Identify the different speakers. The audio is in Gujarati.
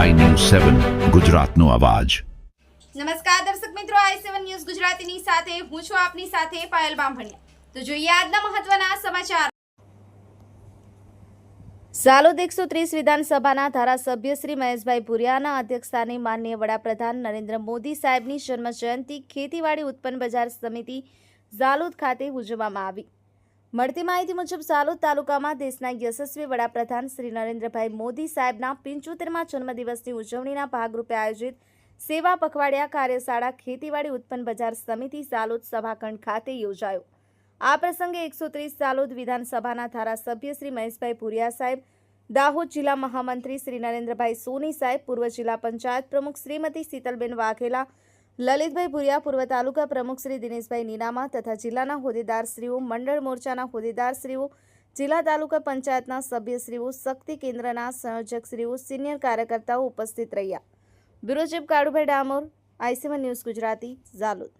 Speaker 1: સેવન ગુજરાતનો અવાજ.
Speaker 2: નમસ્કાર દર્શક મિત્રો આઈ સેવન ન્યૂઝ ગુજરાતીની સાથે હું છું આપની સાથે પાયલ બામભણિયા. તો જોઈએ આજના મહત્વના સમાચાર. સાલોદ એકસો ત્રીસ વિધાનસભાના ધારાસભ્ય શ્રી મહેશભાઈ ભુરિયાના અધ્યક્ષસ્થાને માનનીય વડાપ્રધાન નરેન્દ્ર મોદી સાહેબની જન્મજયંતિ ખેતીવાડી ઉત્પન્ન બજાર સમિતિ ઝાલોદ ખાતે ઉજવવામાં આવી. મળતી માહિતી મુજબ સાલોદ તાલુકામાં દેશના યશસ્વી વડાપ્રધાન શ્રી નરેન્દ્રભાઈ મોદી સાહેબના પંચોતેરમાં જન્મદિવસની ઉજવણીના ભાગરૂપે આયોજિત સેવા પખવાડિયા કાર્યશાળા ખેતીવાડી ઉત્પન્ન બજાર સમિતિ સાલોદ સભાખંડ ખાતે યોજાયો. આ પ્રસંગે એકસો ત્રીસ સાલોદ વિધાનસભાના ધારાસભ્ય શ્રી મહેશભાઈ ભુરિયા સાહેબ, દાહોદ જિલ્લા મહામંત્રી શ્રી નરેન્દ્રભાઈ સોની સાહેબ, પૂર્વ જિલ્લા પંચાયત પ્રમુખ શ્રીમતી શીતલબેન વાઘેલા લલિતભાઈ ભુરિયા પૂર્વ તાલુકા પ્રમુખ શ્રી દિનેશભાઈ નીનામા તથા જિલ્લાના હોદ્દેદારશ્રીઓ મંડળ મોરચાના હોદ્દેદારશ્રીઓ જિલ્લા તાલુકા પંચાયતના સભ્યશ્રીઓ શક્તિ કેન્દ્રના સંયોજકશ્રીઓ સિનિયર કાર્યકર્તાઓ ઉપસ્થિત રહ્યા. Bureau Kalubhai Damor I C one news Gujarati, Zalod.